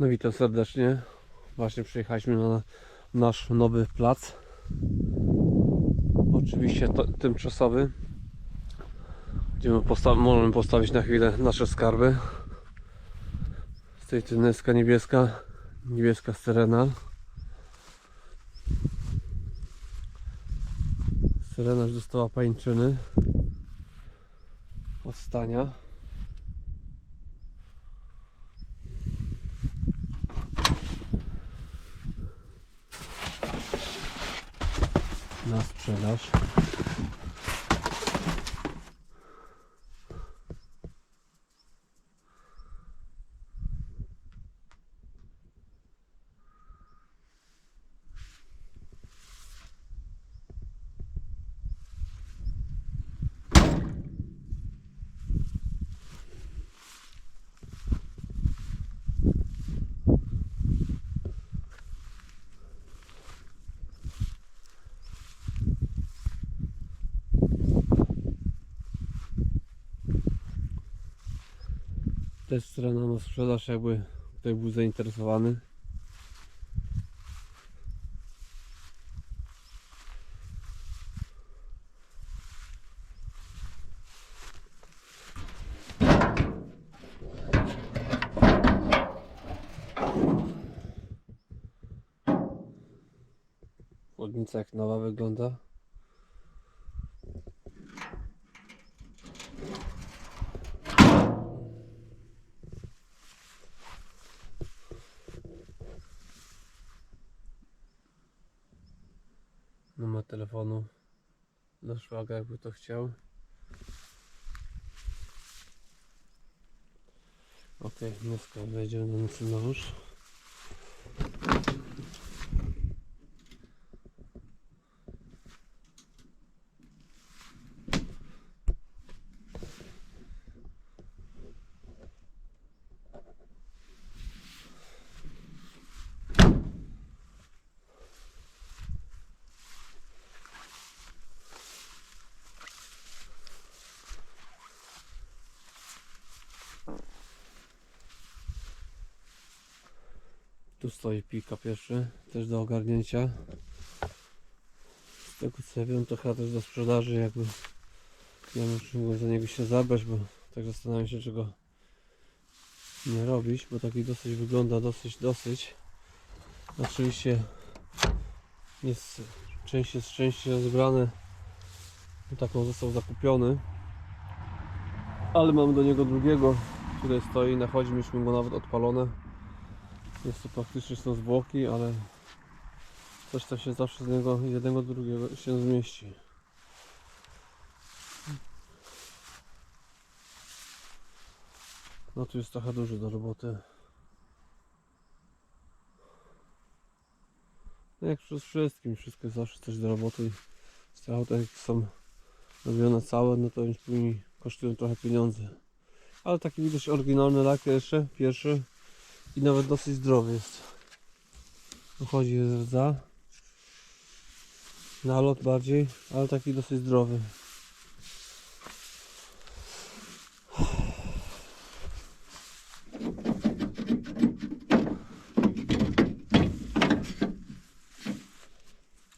No witam serdecznie. Właśnie przyjechaliśmy na nasz nowy plac. Oczywiście to, tymczasowy. Gdzie posta możemy postawić na chwilę nasze skarby. Z tej tyneska niebieska, niebieska syrena. Syrena już dostała pańczyny. Od stania. Na sprzedaż. Też strona na sprzedaż, jakby ktoś był zainteresowany. Chłodnica jak nowa wygląda. Numer telefonu do szwaga, jakby to chciał. Ok, dneska wejdziemy na mecenaż. Tu stoi pika pierwszy, też do ogarnięcia. Z tego co ja wiem, to chyba też do sprzedaży, jakby nie wiem, czy za niego się zabrać, bo tak zastanawiam się, czego nie robić, bo taki dosyć wygląda, dosyć, dosyć. Oczywiście jest część jest częściej rozbrane, taką został zakupiony, ale mam do niego drugiego, który stoi na chodzie, mieliśmy go nawet odpalone. Jest to praktycznie są zwłoki, ale coś tam się zawsze z niego jednego do drugiego się zmieści. No tu jest trochę dużo do roboty. No jak przez wszystkim, wszystko jest zawsze coś do roboty. Z tych aut jak są robione całe, no to już później kosztują trochę pieniędzy. Ale taki widać oryginalny lak jeszcze, pierwszy i nawet dosyć zdrowy jest. Wychodzi z rdza. Nalot bardziej, ale taki dosyć zdrowy.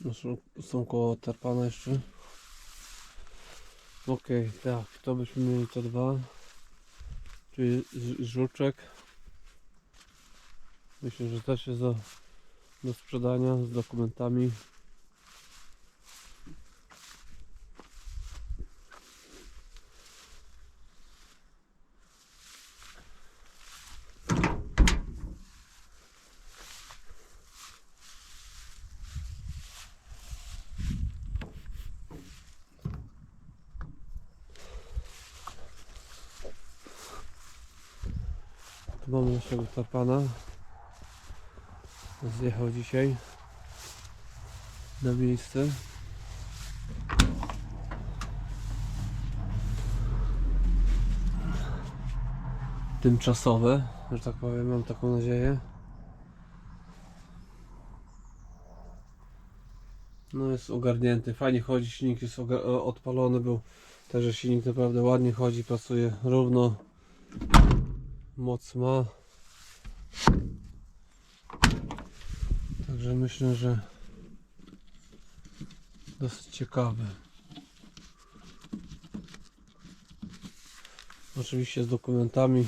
No, są, koło tarpana jeszcze. Okej, tak, to byśmy mieli te dwa. Czyli żuczek. Myślę, że też jest do, do sprzedania z dokumentami. Tu mamy naszego tarpana. Zjechał dzisiaj na miejsce. Tymczasowe, że tak powiem, mam taką nadzieję. No jest ogarnięty, fajnie chodzi, silnik jest odpalony był. Także silnik naprawdę ładnie chodzi, pracuje równo. Moc ma. Także myślę, że dosyć ciekawy. Oczywiście z dokumentami.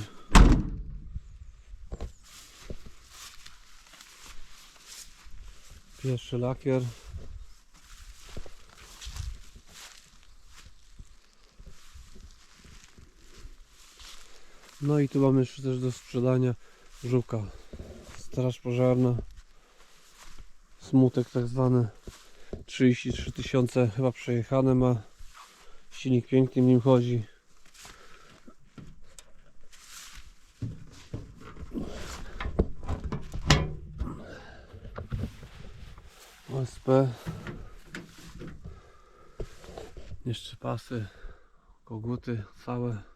Pierwszy lakier. No i tu mamy jeszcze też do sprzedania żuka. Straż pożarna. Smutek tak zwany. 33 tysiące chyba przejechane ma. Silnik pięknie nim chodzi. OSP. Jeszcze pasy, koguty całe.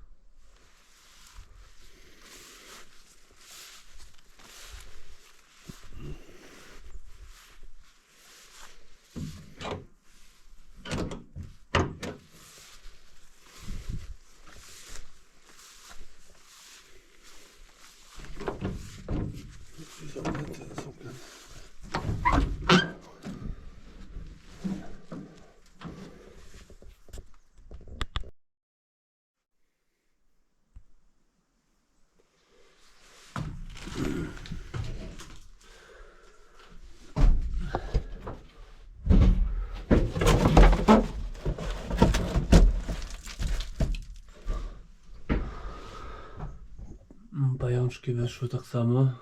Pajączki weszły tak samo.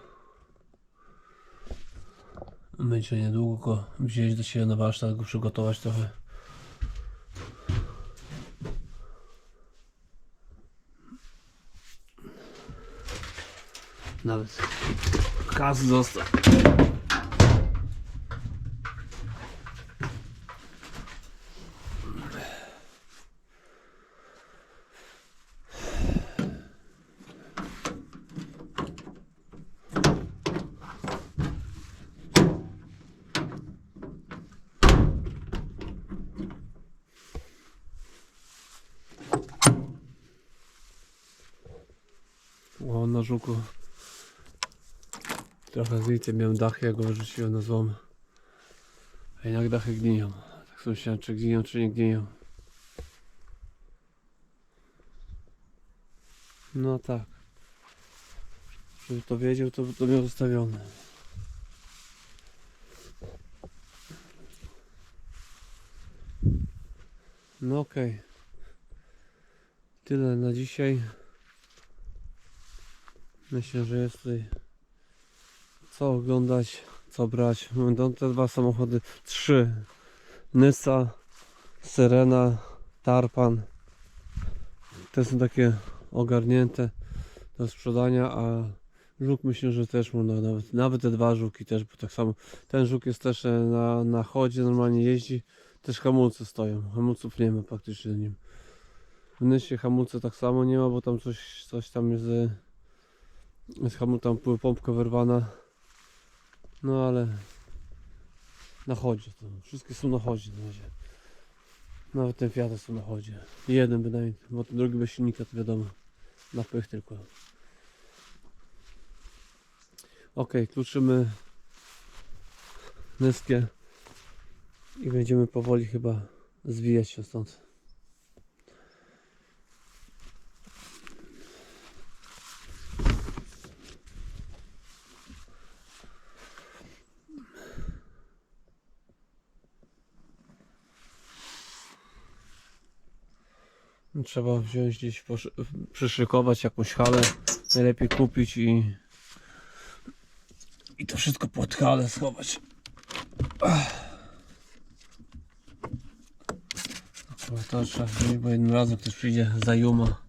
Będzie niedługo go wziąć do siebie na warsztat, go przygotować trochę. Nawet kas został. O, na żuku. Trochę zlicie miałem dachy, jak go wyrzuciłem na złom. A jednak dachy gniją. Tak myślałem, czy gniją, czy nie gniją. No tak. Żeby to wiedział, to to miał zostawione. No okej. Tyle na dzisiaj. Myślę, że jest tutaj co oglądać, co brać. Będą te dwa samochody, trzy. Nysa, Syrena, Tarpan. Te są takie ogarnięte do sprzedania, a żuk myślę, że też można nawet, nawet te dwa żuki też, bo tak samo ten żuk jest też e, na, na chodzie, normalnie jeździ, też hamulce stoją, hamulców nie ma praktycznie nim. W Nysie hamulce tak samo nie ma, bo tam coś, coś tam jest e, jest hamul tam pompka wyrwana. No ale na chodzie to. Wszystkie są na chodzie na razie. Nawet ten Fiat są na chodzie. Jeden bynajmniej, bo ten drugi bez silnika to wiadomo. Na pych tylko. Ok, kluczymy nyskie i będziemy powoli chyba zwijać się stąd. Trzeba wziąć gdzieś, przyszykować jakąś halę, najlepiej kupić i i to wszystko pod halę schować. Akurat to trzeba bo jednym razem ktoś przyjdzie za juma.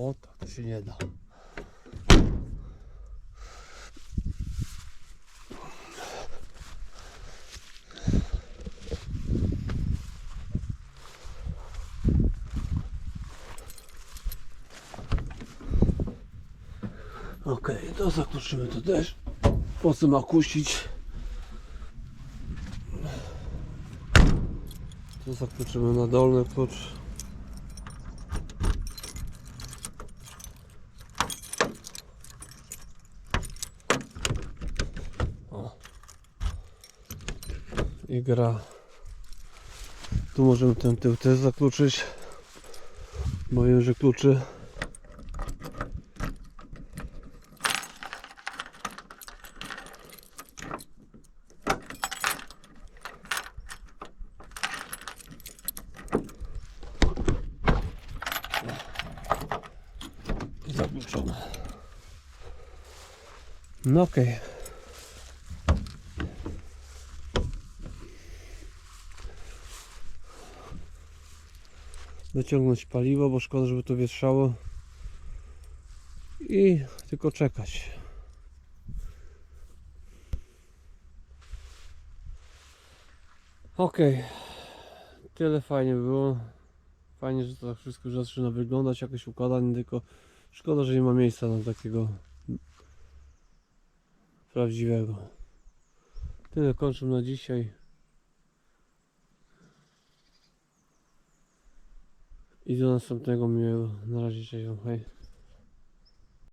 O, tak to się nie da. Ok, to zakluczymy to też. Po co ma kusić? To zakluczymy na dolny klucz. I gra. Tu możemy ten tył też zakluczyć. Bo wiem, że kluczy. No okej. Dociągnąć paliwo, bo szkoda, żeby to wietrzało. I tylko czekać. Okej. Tyle fajnie było. Fajnie, że to tak wszystko już zaczyna wyglądać jakoś układanie, tylko szkoda, że nie ma miejsca na takiego prawdziwego. Tyle kończę na dzisiaj. I do następnego miłego. Na razie, cześć wam, hej.